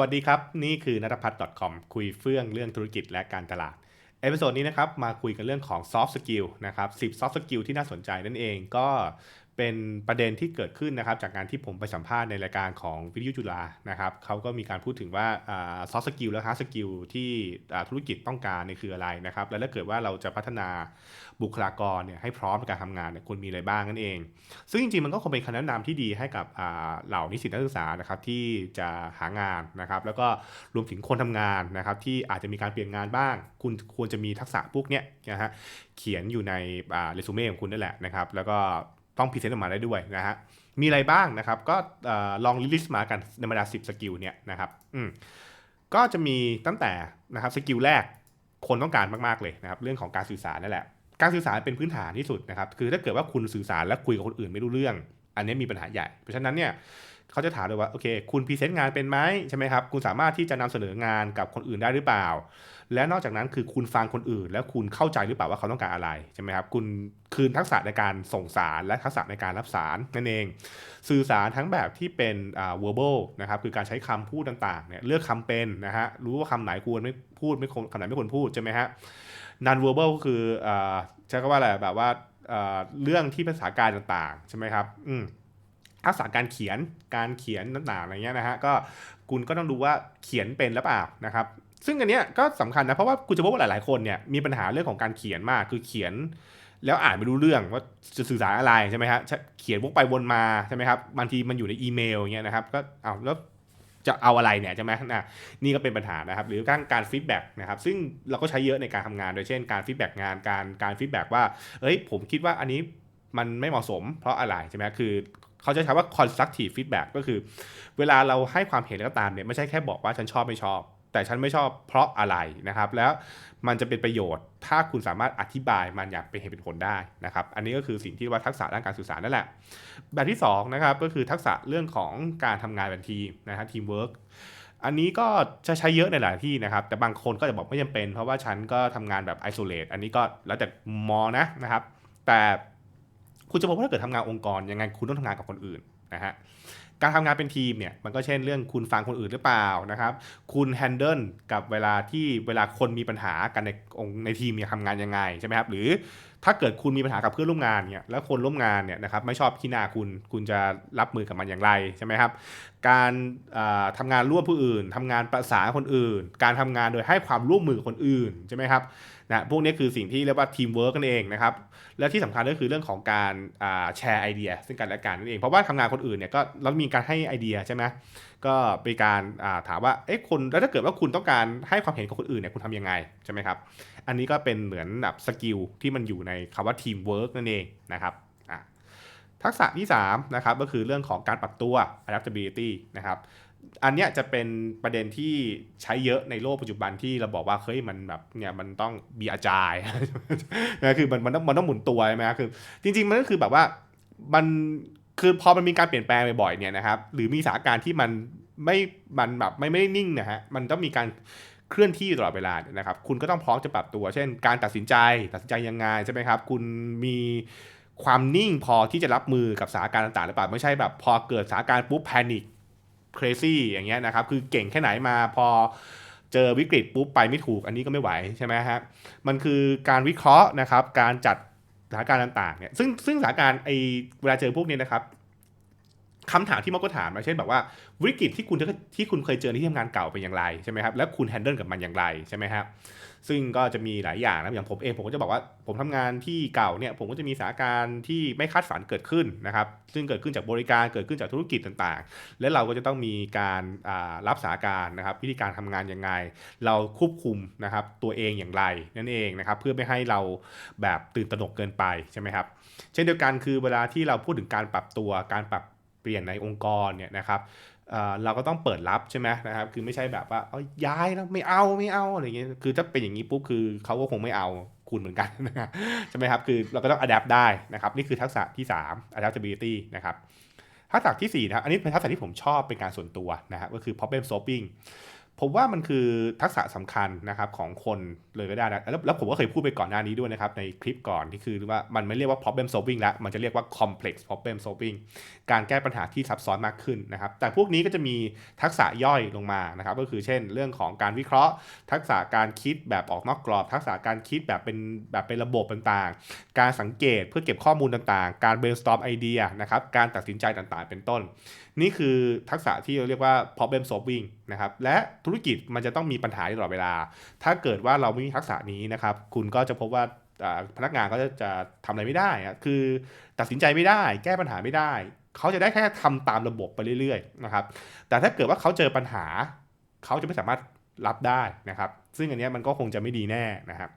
วัสดีครับ นี่คือนัทพัฒน์ .com คุยเฟื่องเรื่องธุรกิจและการตลาด เอพิโซดนี้นะครับมาคุยกันเรื่องของ soft skill นะครับ 10 soft skill ที่น่าสนใจนั่นเอง ก็ เป็นประเด็นที่เกิดขึ้นนะครับ จากการที่ผมไปสัมภาษณ์ในรายการของวิทยุจุฬานะครับเขาก็มีการพูดถึงว่าซอฟต์สกิลและฮาร์ดสกิลที่ธุรกิจต้องการเนี่ยคืออะไรนะครับ และถ้าเกิดว่าเราจะพัฒนาบุคลากรเนี่ยให้พร้อมในการทำงานเนี่ยควรมีอะไรบ้างนั่นเอง ซึ่งจริงๆมันก็คงเป็นคำแนะนำที่ดีให้กับเหล่านิสิตนักศึกษานะครับที่จะหางานนะครับ แล้วก็รวมถึงคนทำงานนะครับที่อาจจะมีการเปลี่ยนงานบ้าง คุณควรจะมีทักษะพวกเนี้ยนะฮะเขียนอยู่ในเรซูเม่ของคุณนั่นแหละนะครับ แล้วก็ ต้องพรีเซนต์ออกมาได้ด้วยนะฮะมีอะไรบ้างนะครับก็เอ่อลองลิสต์มากันในบรรดา10 สกิลเนี่ยนะครับอืมก็จะมีตั้งแต่นะครับสกิลแรกคนต้องการมาก ๆ เลยนะครับเรื่องของการสื่อสารนั่นแหละการสื่อสารเป็นพื้นฐานที่สุดนะครับคือถ้าเกิดว่าคุณสื่อสารและคุยกับคนอื่นไม่รู้เรื่อง อันนี้มีปัญหาใหญ่ เพราะฉะนั้นเนี่ย เขาจะถามเลยว่าโอเคคุณพรีเซนต์งานเป็นไหมใช่ไหมครับคุณสามารถที่จะนำเสนองานกับคนอื่นได้หรือเปล่า และนอกจากนั้นคือคุณฟังคนอื่น แล้วคุณเข้าใจหรือเปล่าว่าเขาต้องการอะไรใช่ไหมครับคุณคืนทักษะในการส่งสารและทักษะในการรับสารนั่นเอง สื่อสารทั้งแบบที่เป็นอ่า verbal นะครับคือการใช้คำพูดต่างๆเนี่ยเลือกคำเป็นนะฮะรู้ว่าคำไหนควรไม่พูดไม่ควรคำไหนไม่ควรพูดใช่ไหมฮะ non verbal ก็คืออ่าใช้คำว่าอะไรแบบว่าอ่าเรื่องที่ภาษาการต่างๆ ใช่ไหมครับ อืม ทักษะการเขียนการเขียนต่างๆอะไรเงี้ยนะฮะก็คุณก็ต้องดูว่าเขียนเป็นหรือเปล่านะครับซึ่งอันเนี้ยก็สำคัญนะเพราะว่าคุณจะพบว่าหลายๆคนเนี่ยมีปัญหาเรื่องของการเขียนมากคือเขียน แล้วอ่านไม่รู้เรื่องว่าจะสื่อสารอะไรใช่ไหมฮะเขียนวกไปวนมาใช่ไหมครับบางทีมันอยู่ในอีเมลเงี้ยนะครับก็เอาแล้วจะเอาอะไรเนี่ยใช่ไหมนะนี่ก็เป็นปัญหานะครับ หรือการการฟีดแบ็กนะครับซึ่งเราก็ใช้เยอะในการทำงาน โดยเช่นการฟีดแบ็กงานการการฟีดแบ็กว่าเอ้ยผมคิดว่าอันนี้มันไม่เหมาะสมเพราะอะไรใช่ไหมคือ เขาจะใช้ว่า constructive feedback ก็คือ เวลาเราให้ความเห็นก็ตามเนี่ยไม่ใช่แค่บอกว่าฉันชอบไม่ชอบ แต่ฉันไม่ชอบเพราะอะไรนะครับ แล้วมันจะเป็นประโยชน์ ถ้าคุณสามารถอธิบายมันอย่างเป็นเหตุเป็นผลได้นะครับ อันนี้ก็คือสิ่งที่ว่าทักษะด้านการสื่อสารนั่นแหละ แบบที่2นะครับก็คือทักษะเรื่องของการทำงานเป็นทีมนะฮะทีมเวิร์กอันนี้ก็จะใช้เยอะในหลายที่นะครับ แต่บางคนก็จะบอกไม่จำเป็น เพราะว่าฉันก็ทำงานแบบไอโซเลตอันนี้ก็แล้วแต่มอนะนะครับ แต่ คุณจะบอกว่าถ้าเกิดทำงานองค์กรยังไงคุณต้องทำงานกับคนอื่นนะฮะการทำงานเป็นทีมเนี่ยมันก็เช่นเรื่องคุณฟังคนอื่นหรือเปล่านะครับ คุณแฮนเดิลกับเวลาที่เวลาคนมีปัญหากันในองค์ในทีมเนี่ยทำงานยังไงใช่ไหมครับหรือถ้าเกิดคุณมีปัญหากับเพื่อนร่วมงานเนี่ยแล้วคนร่วมงานเนี่ยนะครับไม่ชอบขี้หน้าคุณคุณจะรับมือกับมันอย่างไรใช่ไหมครับ การทำงานร่วมผู้อื่นทำงานประสานคนอื่น การทำงานโดยให้ความร่วมมือคนอื่นใช่ไหมครับ นะพวกนี้คือสิ่งที่เรียกว่าทีมเวิร์กกันเองนะครับและที่สำคัญก็คือเรื่องของการแชร์ไอเดีย ซึ่งกันและกันนั่นเอง เพราะว่าทำงานคนอื่นเนี่ยก็เรามีการให้ไอเดียใช่ไหมก็เป็นการถามว่าเอ๊ะคนแล้วถ้าเกิดว่าคุณต้องการให้ความเห็นกับคนอื่นเนี่ยคุณทำยังไงใช่ไหมครับอันนี้ก็เป็นเหมือนแบบสกิลที่มันอยู่ในคำว่าทีมเวิร์กนั่นเองนะครับทักษะที่3นะครับก็คือเรื่องของการปรับตัว adaptability นะครับ อันเนี้ยจะเป็นประเด็นที่ใช้เยอะในโลกปัจจุบันที่เราบอกว่าเฮ้ยมันแบบเนี่ยมันต้องมีอาจายนะคือมันมันต้องมันต้องหมุนตัวใช่ไหมคือ จริง ๆ มันก็คือแบบว่ามันคือพอมันมีการเปลี่ยนแปลงบ่อยๆเนี่ยนะครับหรือมีสถานการณ์ที่มันไม่มันแบบไม่ไม่ได้นิ่งนะฮะมันต้องมีการเคลื่อนที่ตลอดเวลานะครับ คุณก็ต้องพร้อมจะปรับตัว เช่น การตัดสินใจตัดสินใจยังไงใช่ไหมครับ คุณมีความนิ่งพอที่จะรับมือกับสถานการณ์ต่างๆหรือเปล่าไม่ใช่แบบพอเกิดสถานการณ์ปุ๊บแพนิค ครซี่อย่างเงี้ยนะครับคือเก่งแค่ไหนมาพอเจอวิกฤตปุ๊บไปไม่ถูกอันนี้ก็ไม่ไหวใช่ไหมฮะมันคือการวิเคราะห์นะครับการจัดสถานการณ์ต่างๆเนี่ยซึ่งซึ่งสถานการณ์ไอเวลาเจอพวกนี้นะครับคำถามที่มักก็ถามมาเช่นแบบว่าวิกฤตที่คุณที่คุณเคยเจอในที่ทำงานเก่าเป็นอย่างไรใช่ไหมครับและคุณแฮนเดิลกับมันอย่างไรใช่ไหมครับ ซึ่งก็จะมีหลายอย่างนะอย่างผมเองผมก็จะบอกว่าผมทำงานที่เก่าเนี่ยผมก็จะมีสถานการณ์ที่ไม่คาดฝันเกิดขึ้นนะครับซึ่งเกิดขึ้นจากบริการเกิดขึ้นจากธุรกิจต่างๆ และเราก็จะต้องมีการรับสถานการณ์นะครับวิธีการทำงานยังไง เราควบคุมนะครับตัวเองอย่างไรนั่นเองนะครับเพื่อไม่ให้เราแบบตื่นตระหนกเกินไปใช่ไหมครับเช่นเดียวกันคือเวลาที่เราพูดถึงการปรับตัวการปรับ ปลี่ยนในองค์กรเนี่ยนะครับเราก็ต้องเปิดรับใช่ไหมนะครับ คือไม่ใช่แบบว่าเอาย้ายแล้วไม่เอาไม่เอาอะไรเงี้ย คือถ้าเป็นอย่างนี้ปุ๊บคือเขาก็คงไม่เอาคุณเหมือนกันนะใช่ไหมครับ คือเราก็ต้อง adapt ได้นะครับ นี่คือทักษะที่ 3 adaptability นะครับ ทักษะที่4นะครับ อันนี้เป็นทักษะที่ผมชอบเป็นการส่วนตัวนะครับ ก็คือ problem solving ผมว่ามันคือทักษะสำคัญนะครับของคนเลยก็ได้นะแล้วแล้วผมก็เคยพูดไปก่อนหน้านี้ด้วยนะครับ ในคลิปก่อนที่คือว่ามันไม่เรียกว่า problem solving แล้วมันจะเรียกว่า complex problem solving การแก้ปัญหาที่ซับซ้อนมากขึ้นนะครับ แต่พวกนี้ก็จะมีทักษะย่อยลงมานะครับ ก็คือเช่น เรื่องของการวิเคราะห์ ทักษะการคิดแบบออกนอกกรอบ ทักษะการคิดแบบเป็นแบบเป็นระบบต่างๆ การสังเกตเพื่อเก็บข้อมูลต่างๆ การ brainstorm ไอเดียนะครับการตัดสินใจต่างๆ เป็นต้น นี่คือทักษะที่เราเรียกว่า problem solving นะครับ และธุรกิจมันจะต้องมีปัญหาตลอดเวลา ถ้าเกิดว่าเราไม่มีทักษะนี้นะครับ คุณก็จะพบว่าพนักงานก็จะจะทำอะไรไม่ได้ คือตัดสินใจไม่ได้ แก้ปัญหาไม่ได้ เขาจะได้แค่ทำตามระบบไปเรื่อยๆนะครับ แต่ถ้าเกิดว่าเขาเจอปัญหา เขาจะไม่สามารถรับได้นะครับ ซึ่งอันนี้มันก็คงจะไม่ดีแน่นะครับ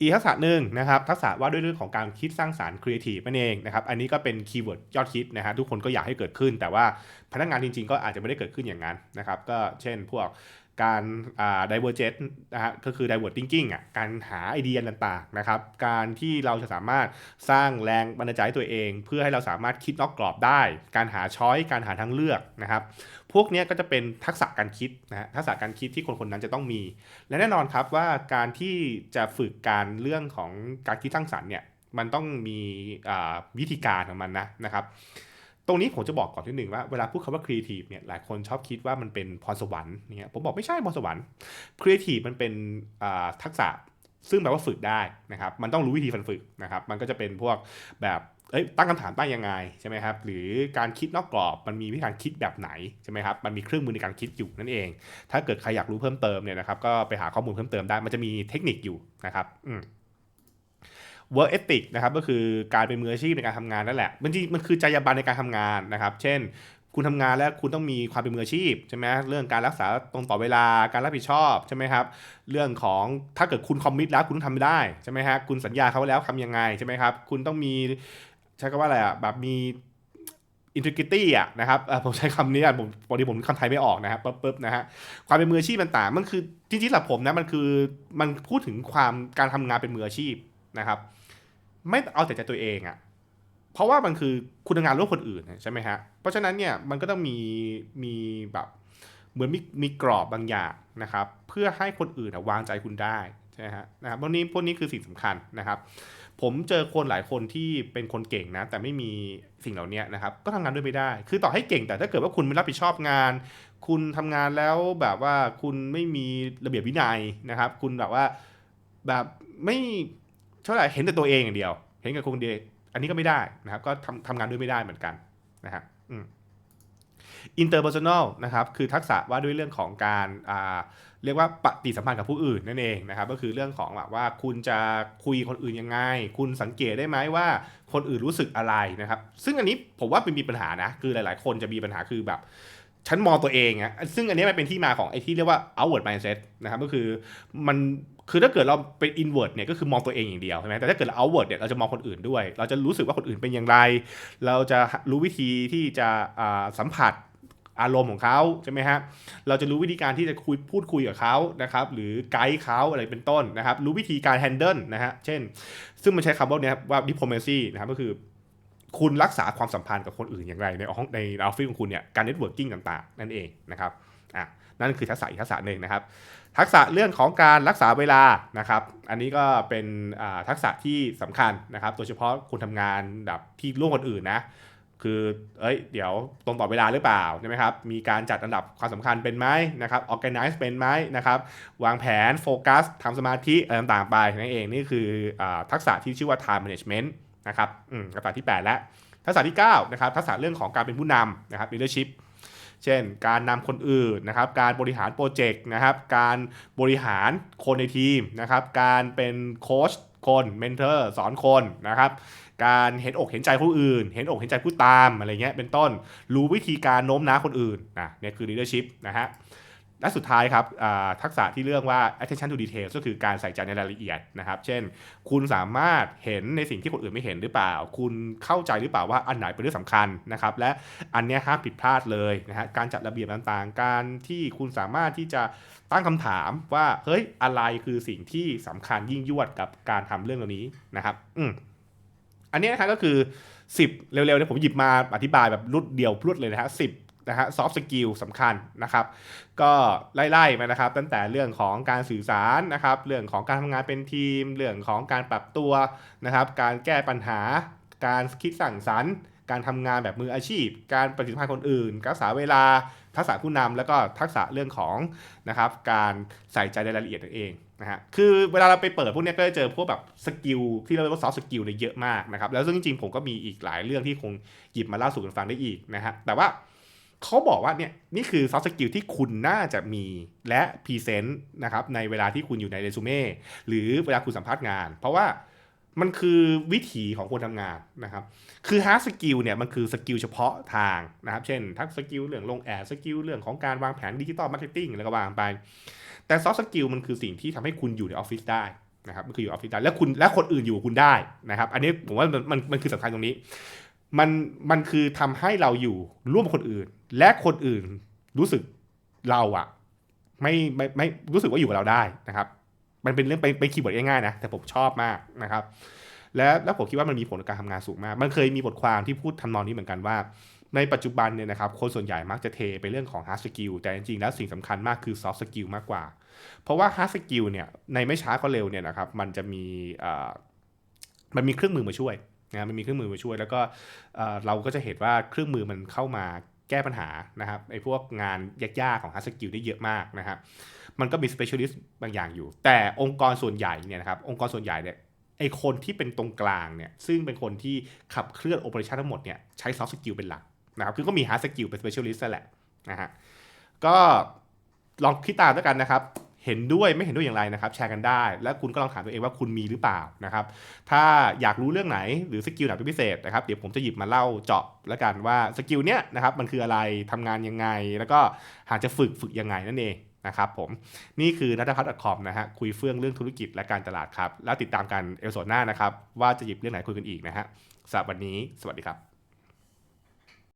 อีกทักษะหนึ่งนะครับทักษะว่าด้วยเรื่องของการคิดสร้างสารรค์ครีเอทีฟนั่นเองนะครับอันนี้ก็เป็นคีย์เวิร์ดยอดคิดนะฮะทุกคนก็อยากให้เกิดขึ้น แต่ว่าพนักงานจริง ๆ ก็อาจจะไม่ได้เกิดขึ้นอย่างนั้นนะครับก็เช่นพวก การอ่า divergent นะฮะก็คือ divert thinking อะการหาไอเดียต่างๆนะครับการที่เราจะสามารถสร้างแรงบันดาลใจให้ตัวเอง เพื่อให้เราสามารถคิดนอกกรอบได้ การหาช้อยการหาทางเลือกนะครับ พวกนี้ก็จะเป็นทักษะการคิดนะฮะทักษะการคิดที่คนคนๆนั้นจะต้องมี และแน่นอนครับว่าการที่จะฝึกการเรื่องของการคิดสร้างสรรค์เนี่ยมันต้องมีวิธีการของมันนะนะครับ ตรงนี้ผมจะบอกก่อนที่หนึ่งว่าเวลาพูดคำว่าครีเอทีฟเนี่ยหลายคนชอบคิดว่ามันเป็นพรสวรรค์เนี่ยผมบอกไม่ใช่พรสวรรค์ครีเอทีฟมันเป็นทักษะซึ่งแปลว่าฝึกได้นะครับ มันต้องรู้วิธีการฝึกนะครับ มันก็จะเป็นพวกแบบเอ้ยตั้งคำถามได้งยังไงใช่ไหมครับ หรือการคิดนอกกรอบมันมีวิธีการคิดแบบไหนใช่ไหมครับ มันมีเครื่องมือในการคิดอยู่นั่นเอง ถ้าเกิดใครอยากรู้เพิ่มเติมเนี่ยนะครับ ก็ไปหาข้อมูลเพิ่มเติมได้ มันจะมีเทคนิคอยู่นะครับ อืม work ethic นะครับก็คือการเป็นมืออาชีพในการทำงานนั่นแหละมันจริงมันคือจรรยาบรรณในการทำงานนะครับ เช่น คุณทำงานแล้วคุณต้องมีความเป็นมืออาชีพใช่ไหมเรื่องการรักษาตรงต่อเวลาการรับผิดชอบใช่ไหมครับเรื่องของถ้าเกิดคุณคอมมิตแล้วคุณต้องทำได้ใช่ไหมฮะคุณสัญญาเขาไว้แล้วทำยังไงใช่ไหมครับคุณต้องมีใช้คำว่าอะไรอะแบบมี integrity อะนะครับผมใช้คำนี้อะผมพอดีผมคำไทยไม่ออกนะครับปึ๊บปึ๊บนะฮะความเป็นมืออาชีพต่างมันคือจริงๆสำหรับผมนะมันคือมันพูดถึงความการทำงานเป็นมืออาชีพนะครับ ไม่เอาแต่ใจตัวเองอะ่ะเพราะว่ามันคือคุณทำงานร่วมคนอื่นใช่ไหมฮะ เพราะฉะนั้นเนี่ยมันก็ต้องมีมีแบบเหมือนมีมีกรอบบางอย่างนะครับ เพื่อให้คนอื่นวางใจคุณได้ใช่ไหมฮะนะครับพวกนี้พวกนี้คือสิ่งสำคัญนะครับ ผมเจอคนหลายคนที่เป็นคนเก่งนะ แต่ไม่มีสิ่งเหล่านี้นะครับ ก็ทำงานด้วยไม่ได้ คือต่อให้เก่งแต่ถ้าเกิดว่าคุณไม่รับผิดชอบงาน คุณทำงานแล้วแบบว่าคุณไม่มีระเบียบวินัยนะครับ คุณแบบว่าแบบไม่ เท่าไหร่เห็นแต่ตัวเองอย่างเดียว เห็นกับคนเดียวอันนี้ก็ไม่ได้นะครับ ก็ทำทำงานด้วยไม่ได้เหมือนกันนะครับอืม interpersonal นะครับคือทักษะว่าด้วยเรื่องของการาเรียกว่าปฏิสัมพันธ์กับผู้อื่นนั่นเองนะครับก็คือเรื่องของแบบว่าคุณจะคุยคนอื่นยังไง คุณสังเกตได้ไหมว่าคนอื่นรู้สึกอะไรนะครับ ซึ่งอันนี้ผมว่าเป็นมีปัญหานะคือหลาย ๆ คนจะมีปัญหาคือแบบ ฉันมองตัวเองอะซึ่งอันนี้มันเป็นที่มาของไอ้ที่เรียกว่า outward mindset นะครับ ก็คือมันคือถ้าเกิดเราเป็น inward เนี่ยก็คือมองตัวเองอย่างเดียวใช่ไหมแต่ถ้าเกิดเรา outward เนี่ยเราจะมองคนอื่นด้วย เราจะรู้สึกว่าคนอื่นเป็นอย่างไร เราจะรู้วิธีที่จะสัมผัสอารมณ์ของเขาใช่ไหมฮะ เราจะรู้วิธีการที่จะคุยพูดคุยกับเขานะครับ หรือไกด์เขาอะไรเป็นต้นนะครับ รู้วิธีการ handle นะฮะ เช่น ซึ่งมันใช้คำว่าเนี้ยว่า diplomacy นะครับ ก็คือ คุณรักษาความสัมพันธ์กับคนอื่นอย่างไร ในห้องในออฟฟิศของคุณเนี่ยการ networking ต่างๆ นั่นเองนะครับอะนั่นคือทักษะอีกทักษะหนึ่งนะครับ ทักษะเรื่องของการรักษาเวลานะครับ อันนี้ก็เป็นทักษะที่สำคัญนะครับ โดยเฉพาะคุณทำงานแบบที่ร่วมคนอื่นนะคือเอ้ยเดี๋ยวตรงต่อเวลาหรือเปล่าใช่ไหมครับมีการจัดอันดับความสำคัญเป็นไหมนะครับ organize เป็นไหมนะครับวางแผนโฟกัสทำสมาธิอะไรต่างๆไปนั่นเองนี่คืออทักษะที่ชื่อว่า time management นะครับทักษะที่ 8 แล้วทักษะที่9นะครับทักษะเรื่องของการเป็นผู้นำนะครับ leadership เช่น การนำคนอื่นนะครับ การบริหารโปรเจกต์นะครับ การบริหารคนในทีมนะครับ การเป็นโค้ชคนเมนเทอร์สอนคนนะครับ การเห็นอกเห็นใจผู้อื่น เห็นอกเห็นใจผู้ตามอะไรเงี้ยเป็นต้น รู้วิธีการโน้มน้าวคนอื่นนะเนี่ยคือ leadership นะฮะ และสุดท้ายครับทักษะที่เรื่องว่า attention to detail ก็คือการใส่ใจในรายละเอียดนะครับ เช่น คุณสามารถเห็นในสิ่งที่คนอื่นไม่เห็นหรือเปล่า คุณเข้าใจหรือเปล่าว่าอันไหนเป็นเรื่องสำคัญนะครับ และอันนี้ห้ามผิดพลาดเลยนะฮะ การจัดระเบียบต่างๆ การที่คุณสามารถที่จะตั้งคำถามว่าเฮ้ยอะไรคือสิ่งที่สำคัญยิ่งยวดกับการทำเรื่องเหล่านี้นะครับ อืมอันนี้นะครับก็คือ 10 เร็วๆเนี่ยผมหยิบมาอธิบายแบบรุดเดียวพรวดเลยนะฮะสิบ นะฮะซอฟต์สกิลสำคัญนะครับ ก็ไล่ๆมานะครับ ตั้งแต่เรื่องของการสื่อสารนะครับ เรื่องของการทำงานเป็นทีม เรื่องของการปรับตัวนะครับ การแก้ปัญหา การคิดสั่งสรรค์การทำงานแบบมืออาชีพ การปฏิสัมพันธ์คนอื่นรักษาเวลา ทักษะผู้นำแล้วก็ทักษะเรื่องของนะครับ การใส่ใจในรายละเอียดนั่นเองนะฮะ คือเวลาเราไปเปิดพวกนี้ก็จะเจอพวกแบบสกิลที่เราเรียกว่าซอฟต์สกิลเนี่ยเยอะมากนะครับ แล้วซึ่งจริงๆผมก็มีอีกหลายเรื่องที่คงหยิบมาเล่าสู่กันฟังได้อีกนะฮะ แต่ว่า เขาบอกว่าเนี่ยนี่คือซอฟต์สกิลที่คุณน่าจะมีและพรีเซนต์นะครับในเวลาที่คุณอยู่ในเรซูเม่หรือเวลาคุณสัมภาษณ์งาน เพราะว่ามันคือวิถีของคนทำงานนะครับ คือ hard skill เนี่ยมันคือสกิลเฉพาะทางนะครับ เช่น ทักสกิลเรื่องลงแอดสกิลเรื่องของการวางแผนดิจิตอลมาร์เก็ตติ้งแล้วก็วางไป แต่ soft skill มันคือสิ่งที่ทำให้คุณอยู่ในออฟฟิศได้นะครับ มันคืออยู่ออฟฟิศได้ แล้วคุณและคนอื่นอยู่กับคุณได้นะครับ อันนี้ผมว่ามันมันมันคือสำคัญตรงนี้ มันมันคือทำให้เราอยู่ร่วมกับคนอื่น และคนอื่นรู้สึกเราอะไม่ไม่ไม่รู้สึกว่าอยู่กับเราได้นะครับ มันเป็นเรื่องไปไปคีย์เวิร์ดง่ายๆนะแต่ผมชอบมากนะครับ และแล้วผมคิดว่ามันมีผลต่อการทำงานสูงมาก มันเคยมีบทความที่พูดทำนองนี้เหมือนกันว่า ในปัจจุบันเนี่ยนะครับคนส่วนใหญ่มักจะเทไปเรื่องของ hard skill แต่จริงๆแล้วสิ่งสำคัญมากคือ soft skill มากกว่า เพราะว่า hard skill เนี่ยในไม่ช้าก็เร็วเนี่ยนะครับมันจะมีมันมีเครื่องมือมาช่วย นะมันมีเครื่องมือมาช่วยแล้วก็เราก็จะเห็นว่าเครื่องมือมันเข้ามาแก้ปัญหานะครับไอ้พวกงานยากๆของ hard skill ได้เยอะมากนะครับ มันก็มี specialist บางอย่างอยู่ แต่องค์กรส่วนใหญ่เนี่ยนะครับองค์กรส่วนใหญ่เนี่ยไอคนที่เป็นตรงกลางเนี่ยซึ่งเป็นคนที่ขับเคลื่อนโอเปอเรชันทั้งหมดเนี่ยใช้ soft skill เป็นหลักนะครับคือก็มี hard skill เป็น specialist นั่นแหละนะฮะก็ลองคิดตามด้วยกันนะครับ เห็นด้วยไม่เห็นด้วยอย่างไรนะครับ แชร์กันได้ แล้วคุณก็ลองถามตัวเองว่าคุณมีหรือเปล่านะครับถ้าอยากรู้เรื่องไหนหรือสกิลไหนเป็นพิเศษนะครับเดี๋ยวผมจะหยิบมาเล่าเจาะแล้วกันว่าสกิลเนี้ยนะครับมันคืออะไรทำงานยังไง แล้วก็หากจะฝึกฝึกยังไงนั่นเองนะครับผมนี่คือนัทพัฒน์ .com นะฮะคุยเฟื่องเรื่องธุรกิจและการตลาดครับ แล้วติดตามกันเอพิโซดหน้านะครับว่าจะหยิบเรื่องไหนคุยกันอีกนะฮะสำหรับวันนี้ สวัสดีครับ